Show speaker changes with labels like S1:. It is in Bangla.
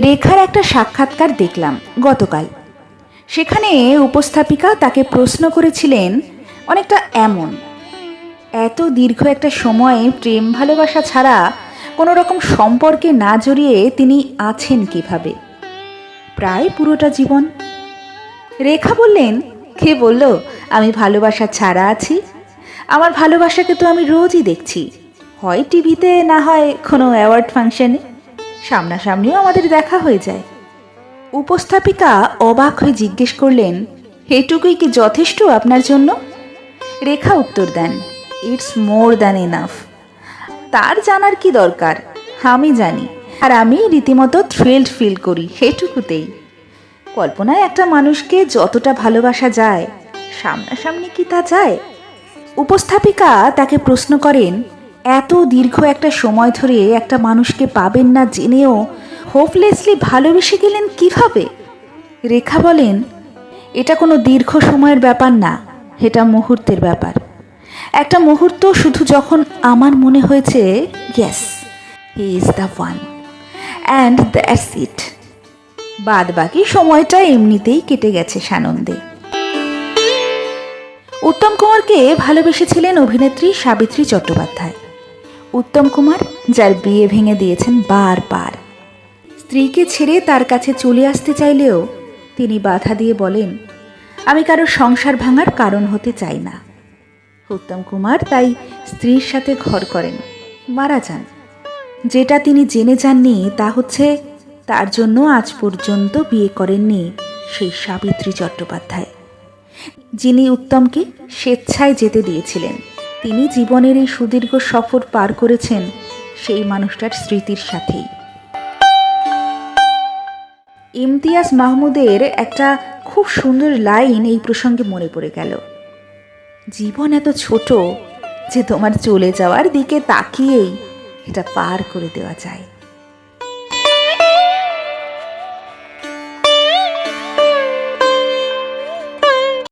S1: রেখার একটা সাক্ষাৎকার দেখলাম গতকাল। সেখানে উপস্থাপিকা তাকে প্রশ্ন করেছিলেন, অনেকটা এমন। এত দীর্ঘ একটা সময়ে প্রেম ভালোবাসা ছাড়া কোনো রকম সম্পর্কে না জড়িয়ে তিনি আছেন কীভাবে? প্রায় পুরোটা জীবন। রেখা বললেন, কে বলল? আমি ভালোবাসা ছাড়া আছি। আমার ভালোবাসাকে তো আমি রোজই দেখছি। হয় টিভিতে, না হয় কোনো অ্যাওয়ার্ড ফাংশনে। সামনাসামনিও আমাদের দেখা হয়ে যায়। উপস্থাপিকা অবাক হয়ে জিজ্ঞেস করলেন, এটুকুই কি যথেষ্ট আপনার জন্য? রেখা উত্তর দেন ইটস মোর দ্যান এনাফ তার জানার কি দরকার? আমি জানি, আর আমি রীতিমতো থ্রিল্ড ফিল করি সেটুকুতেই কল্পনায় একটা মানুষকে যতটা ভালোবাসা যায়, সামনাসামনি কি তা যায়? উপস্থাপিকা তাকে প্রশ্ন করেন এত দীর্ঘ একটা সময় ধরে একটা মানুষকে পাবেন না জেনেও হোপলেসলি ভালোবেসে গেলেন কীভাবে? রেখা বলেন, এটা কোনো দীর্ঘ সময়ের ব্যাপার না, এটা মুহূর্তের ব্যাপার। একটা মুহূর্ত শুধু যখন আমার মনে হয়েছে yes he is the one and that's it বাদ বাকি সময়টা এমনিতেই কেটে গেছে সানন্দে। উত্তম কুমারকে ভালোবেসেছিলেন অভিনেত্রী সাবিত্রী চট্টোপাধ্যায়। উত্তম কুমার, যার বিয়ে ভেঙে দিয়েছেন বারবার। স্ত্রীকে ছেড়ে তার কাছে চলে আসতে চাইলেও তিনি বাধা দিয়ে বলেন, আমি কারও সংসার ভাঙার কারণ হতে চাই না। উত্তম কুমার তাই স্ত্রীর সাথে ঘর করেন, মারা যান। যেটা তিনি জেনে যাননি তা হচ্ছে তার জন্য আজ পর্যন্ত বিয়ে করেননি সেই সাবিত্রী চট্টোপাধ্যায়, যিনি উত্তমকে স্বেচ্ছায় যেতে দিয়েছিলেন। তিনি জীবনের এই সুদীর্ঘ সফর পার করেছেন সেই মানুষটার স্মৃতির সাথেই। ইমতিয়াজ মাহমুদের একটা খুব সুন্দর লাইন এই প্রসঙ্গে মনে পড়ে গেল। জীবন এত ছোট যে তোমার চলে যাওয়ার দিকে তাকিয়েই এটা পার করে দেওয়া যায়।